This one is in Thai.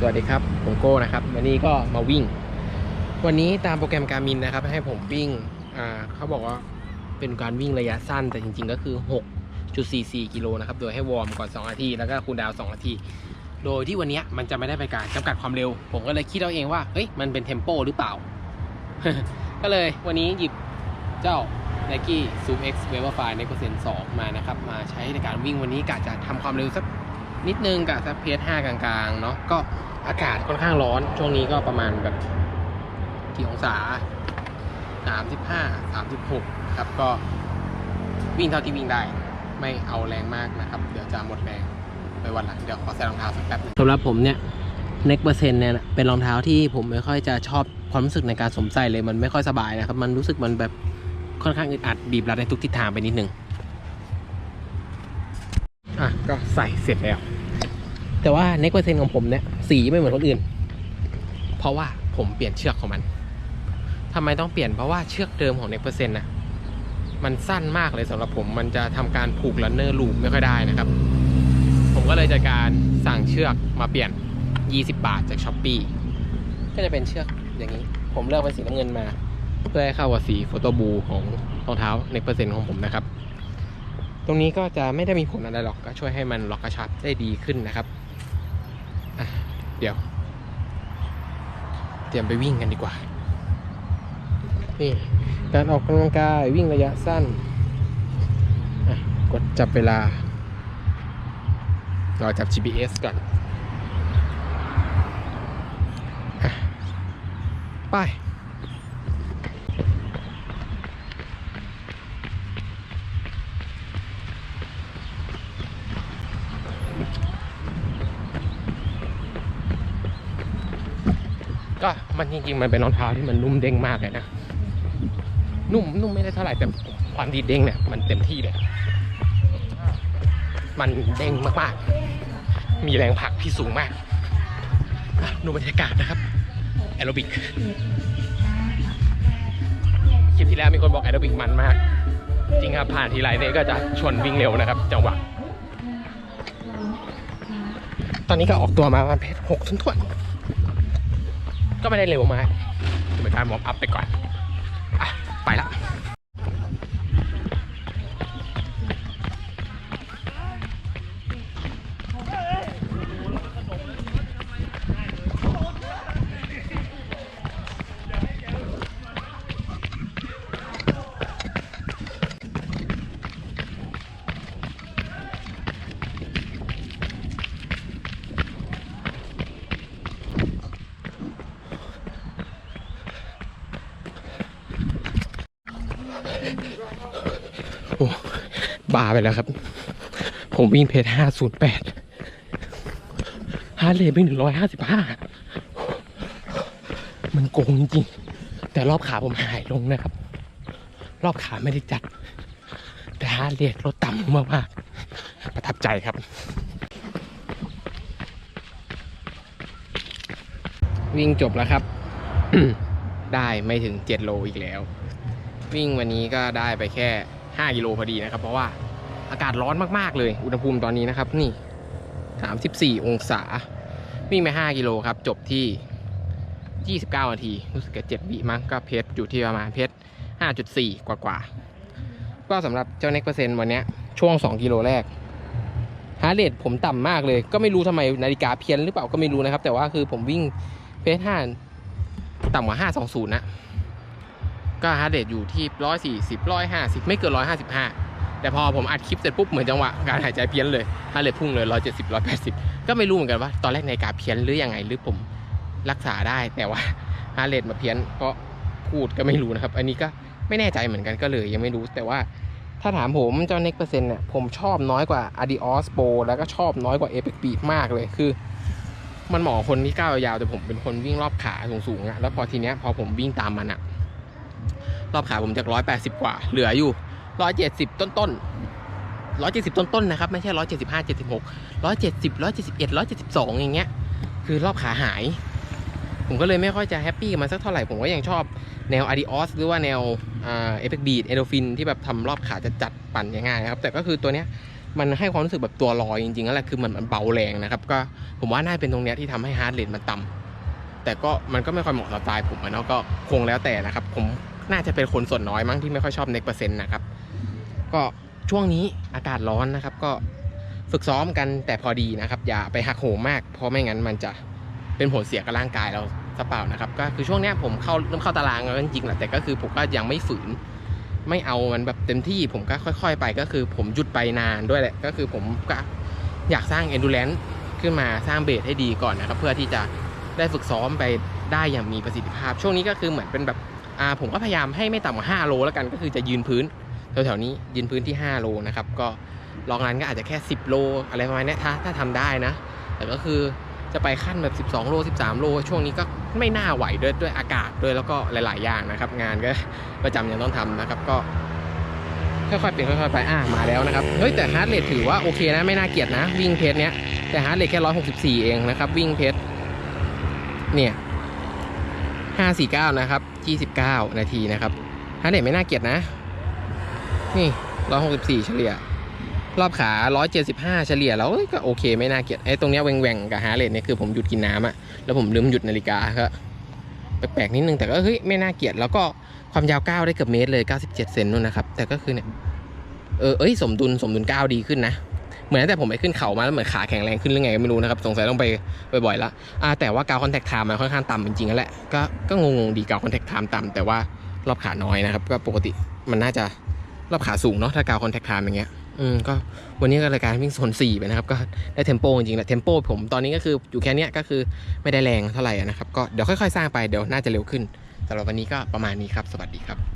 สวัสดีครับ ผมโก้นะครับ วันนี้ก็มาวิ่ง วันนี้ตามโปรแกรมการมินนะครับ ให้ผมวิ่ง อ่าเขาบอกว่าเป็นการวิ่งระยะสั้น แต่จริง ๆ ก็คือ 6.44 กิโลนะครับ โดยให้วอร์มก่อน 2 นาที แล้วก็คูลดาวน์2นาที โดยที่วันนี้มันจะไม่ได้เป็นการจำกัดความเร็ว ผมก็เลยคิดเอาเองว่า เฮ้ย มันเป็นเทมโปหรือเปล่า ก็เลยวันนี้หยิบเจ้า Nike Zoom X Vaporfly Next Percent 2มานะครับ มาใช้ในการวิ่งวันนี้กะจะทำความเร็วสัก นิดนึงกับสักเพจห้ากลางๆเนาะก็อากาศค่อนข้างร้อน ช่วงนี้ก็ประมาณแบบกี่องศา 35 36 ครับก็วิ่งเท่าที่วิ่งได้ ไม่เอาแรงมากนะครับ เดี๋ยวจะหมดแรงไปวันหลัง เดี๋ยวขอใส่รองเท้าสักแป๊บนึงสำหรับผมเนี่ย Next Percent เนี่ยนะเป็นรองเท้าที่ผมไม่ค่อยจะชอบความรู้สึกในการสวมใส่เลยมันไม่ค่อยสบายนะครับ มันรู้สึกมันแบบค่อนข้างอึดอัดบีบรัดในทุกทิศทางไปนิดนึงอะก็ใส่เสร็จแล้ว แต่ว่าเน็กเปอร์เซ็นต์ของผมเนี่ยสีไม่เหมือนคนอื่น เพราะว่าผมเปลี่ยนเชือกของมันทำไมต้องเปลี่ยนเพราะว่าเชือกเดิมของเน็กเปอร์เซ็นต์นะมันสั้นมากเลยสำหรับผมมันจะทำการผูกลันเนอร์ลูปไม่ค่อยได้นะครับ ผมก็เลยจัดการสั่งเชือกมาเปลี่ยน 20 บาทจากช้อปปีก็จะเป็นเชือกอย่างนี้ ผมเลือกเป็นสีน้ำเงินมา เพื่อให้เข้ากับสีโฟโตบูของรองเท้าเน็กเปอร์เซ็นต์ของผมนะครับ ตรงนี้ก็จะไม่ได้มีผลอะไรหรอกก็ช่วยให้มันล็อกกระชับได้ดีขึ้นนะครับ เดี๋ยว เตรียมไปวิ่งกันดีกว่า นี่ การออกกำลังกายวิ่งระยะสั้น กดจับเวลา เราจับ GPS ก่อนอไป ก็มันจริงๆมันเป็นรองเท้าที่มันนุ่มเด้งมากเลยนะ นุ่มนุ่มไม่ได้เท่าไหร่แต่ความดีเด้งเนี่ยมันเต็มที่เลย มันเด้งมากๆ มีแรงผลักที่สูงมากดูบรรยากาศนะครับแอโรบิกคลิปที่แล้วมีคนบอกแอโรบิกมันมาก จริงครับผ่านทีไรเนี่ยก็จะชวนวิ่งเร็วนะครับจังหวะตอนนี้ก็ออกตัวมาประมาณเพจหกทุนทวน ก็ไม่ได้เร็วมากเป็นการวอร์มอัพไปก่อน อะ ไปละ โอ้ บ้าไปแล้วครับ ผมวิ่งเพจห้าศูนย์แปดฮาร์ดเรทไปหนึ่งร้อยห้าสิบห้ามันโกงจริง แต่รอบขาผมหายลงนะครับ รอบขาไม่ได้จัด แต่ฮาร์ดเรทลดต่ำมากๆประทับใจครับ วิ่งจบแล้วครับ ได้ไม่ถึง7โลอีกแล้ว วิ่งวันนี้ก็ได้ไปแค่ 5กิโลพอดีนะครับ เพราะว่าอากาศร้อนมากๆเลย อุณหภูมิตอนนี้นะครับ นี่ 34 องศา วิ่งไป 5 กิโลครับ จบที่ 29 นาที รู้สึกจะ7วิมั้งก็เพจอยู่ที่ประมาณเพจ5.4 กว่ากว่าๆก็สำหรับเจ้าเน็กเปอร์เซ็นต์วันนี้ช่วง 2 กิโลแรกฮาร์เรทผมต่ำมากเลย ก็ไม่รู้ทำไมนาฬิกาเพี้ยนหรือเปล่าก็ไม่รู้นะครับ แต่ว่าคือผมวิ่งเพจ5ต่ำกว่า 520 นะ ก็ฮาร์ดเรทอยู่ที่ร้อยสี่สิบร้อยห้าสิบไม่เกินร้อยห้าสิบห้าแต่พอผมอัดคลิปเสร็จปุ๊บเหมือนจังหวะการหายใจเพี้ยนเลยฮาร์ดเรทพุ่งเลยร้อยเจ็ดสิบร้อยแปดสิบก็ไม่รู้เหมือนกันว่าตอนแรกในกาเพี้ยนหรือยังไงหรือผมรักษาได้แต่ว่าฮาร์ดเรทมาเพี้ยนเพราะพูดก็ไม่รู้นะครับ อันนี้ก็ไม่แน่ใจเหมือนกันก็เลยยังไม่รู้แต่ว่าถ้าถามผมเจ้าเน็กเปอร์เซ็นต์เนี่ยผมชอบน้อยกว่า Adios Pro แล้วก็ชอบน้อยกว่า Apex Beat มากเลยคือ มันเหมาะกับคนที่ก้าวยาวแต่ผมเป็นคนวิ่งรอบขาสูงๆอะแล้วพอทีเนี้ยพอผมวิ่งตามมันอะ รอบขาผมจากร้อยแปดสิบกว่า เหลืออยู่ร้อยเจ็ดสิบต้นต้นร้อยเจ็ดสิบต้นต้นๆนะครับ ไม่ใช่ร้อยเจ็ดสิบห้าเจ็ดสิบหกร้อยเจ็ดสิบร้อยเจ็ดสิบเอ็ดร้อยเจ็ดสิบสองอย่างเงี้ย คือรอบขาหาย ผมก็เลยไม่ค่อยจะแฮปปี้กับมันสักเท่าไหร่ ผมก็ยังชอบแนว Adios หรือว่าแนวเอฟเฟกบีดเอโดฟินที่แบบทำรอบขาจะจัดปั่นง่ายๆนะครับ แต่ก็คือตัวเนี้ยมันให้ความรู้สึกแบบตัวลอยจริงๆนั่นแหละคือมันมันเบาแรงนะครับ ก็ผมว่าน่าจะเป็นตรงเนี้ยที่ทำให้ฮาร์ดเรทมันต่ำแต่ก็มันก็ไม่ค่อยเหมาะกับสไตล์ผมอะเนาะก็คงแล้วแต่นะครับผม น่าจะเป็นคนส่วนน้อยมั้งที่ไม่ค่อยชอบเน็กเปอร์เซ็นต์นะครับ ก็ช่วงนี้อากาศร้อนนะครับ ก็ฝึกซ้อมกันแต่พอดีนะครับ อย่าไปหักโหมมาก เพราะไม่งั้นมันจะเป็นผลเสียกับร่างกายเราซะเปล่านะครับ ก็คือช่วงนี้ผมเข้าเริ่มเข้าตารางแล้วจริงๆแหละแต่ก็คือผมก็ยังไม่ฝืน ไม่เอามันแบบเต็มที่ผมก็ค่อย ๆ ไปก็คือผมหยุดไปนานด้วยแหละก็คือผมก็อยากสร้าง endurance ขึ้นมาสร้างเบสให้ดีก่อนนะครับ เพื่อที่จะได้ฝึกซ้อมไปได้อย่างมีประสิทธิภาพ ช่วงนี้ก็คือเหมือนเป็นแบบ อ่าผมก็พยายามให้ไม่ต่ำกว่า5โลแล้วกันก็คือจะยืนพื้นแถวๆนี้ยืนพื้นที่ 5 โลนะครับก็ลองนั้นก็อาจจะแค่ 10 โลอะไรประมาณนี้ถ้าถ้าทำได้นะ แต่ก็คือจะไปขั้นแบบ 12 โล 13 โล ช่วงนี้ก็ไม่น่าไหวด้วยด้วยอากาศด้วยแล้วก็หลาย ๆ อย่างนะครับ งานก็ประจำยังต้องทำนะครับ ก็ค่อยๆเป็นค่อยๆไปอ่ามาแล้วนะครับเฮ้ยแต่ฮาร์ดเรทถือว่าโอเคนะไม่น่าเกลียดนะ วิ่งเพจเนี้ยแต่ฮาร์ดเรทแค่ร้อยหกสิบสี่เองนะครับ วิ่งเพจเนี่ยห้าสี่เก้านะครับ ยี่สิบเก้านาทีนะครับฮาร์ดเรทไม่น่าเกลียดนะ นี่ร้อยหกสิบสี่เฉลี่ย รอบขาร้อยเจ็ดสิบห้าเฉลี่ยแล้วก็โอเคไม่น่าเกลียดไอ้ตรงเนี้ยแหว่งๆกับฮาร์ดเรทเนี่ยคือผมหยุดกินน้ำอะแล้วผมลืมหยุดนาฬิกาก็แปลกๆนิดนึงแต่ก็เฮ้ยไม่น่าเกลียดแล้วก็ความยาวก้าวได้เกือบเมตรเลย 97 เซนนู่นนะครับ แต่ก็คือเนี่ยเออเอ้ยสมดุลสมดุลก้าวดีขึ้นนะ เหมือนแต่ผมไปขึ้นเขามาแล้วเหมือนขาแข็งแรงขึ้นหรือไงก็ไม่รู้นะครับสงสัยต้องไปบ่อยๆละอ่าแต่ว่ากาวคอนแทคไทม์มันค่อนข้างต่ำจริงๆนั่นแหละก็ก็งงๆดีกาวคอนแทคไทม์ต่ำแต่ว่ารอบขาน้อยนะครับ ก็ปกติมันน่าจะรอบขาสูงเนาะถ้ากาวคอนแทคไทม์อย่างเงี้ยอืมก็วันนี้ก็รายการวิ่งโซน4ไปนะครับ ก็ได้เทมโปจริงๆแหละเทมโปผมตอนนี้ก็คืออยู่แค่นี้ก็คือไม่ได้แรงเท่าไหร่นะครับ ก็เดี๋ยวค่อยๆ สร้างไปเดี๋ยวน่าจะเร็วขึ้นสำหรับวันนี้ก็ประมาณนี้ครับ สวัสดีครับ